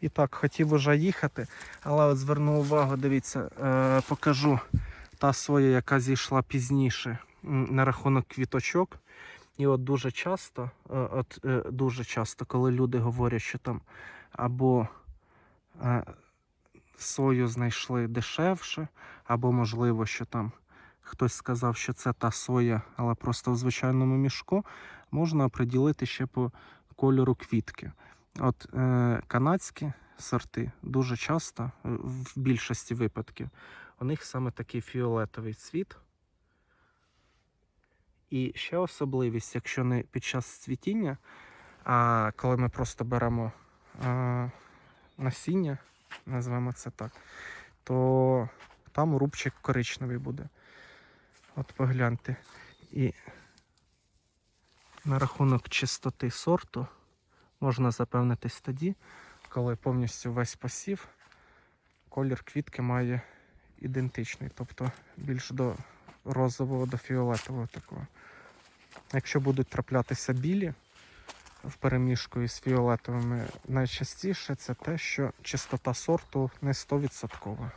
І так, хотів уже їхати, але от зверну увагу, дивіться, е, покажу та соя, яка зійшла пізніше на рахунок квіточок. І от дуже часто, е, от е, дуже часто, коли люди говорять, що там або сою знайшли дешевше, або можливо, що там хтось сказав, що це та соя, але просто в звичайному мішку, можна оприділити ще по кольору квітки. От е, канадські сорти дуже часто, е, в більшості випадків, у них саме такий фіолетовий цвіт. І ще особливість, якщо не під час цвітіння, а коли ми просто беремо е, насіння, назвемо це так, то там рубчик коричневий буде. От погляньте. І на рахунок чистоти сорту можна запевнитись тоді, коли повністю весь посів, колір квітки має ідентичний, тобто більш до розового, до фіолетового такого. Якщо будуть траплятися білі в переміжку із фіолетовими, найчастіше це те, що чистота сорту не 100%.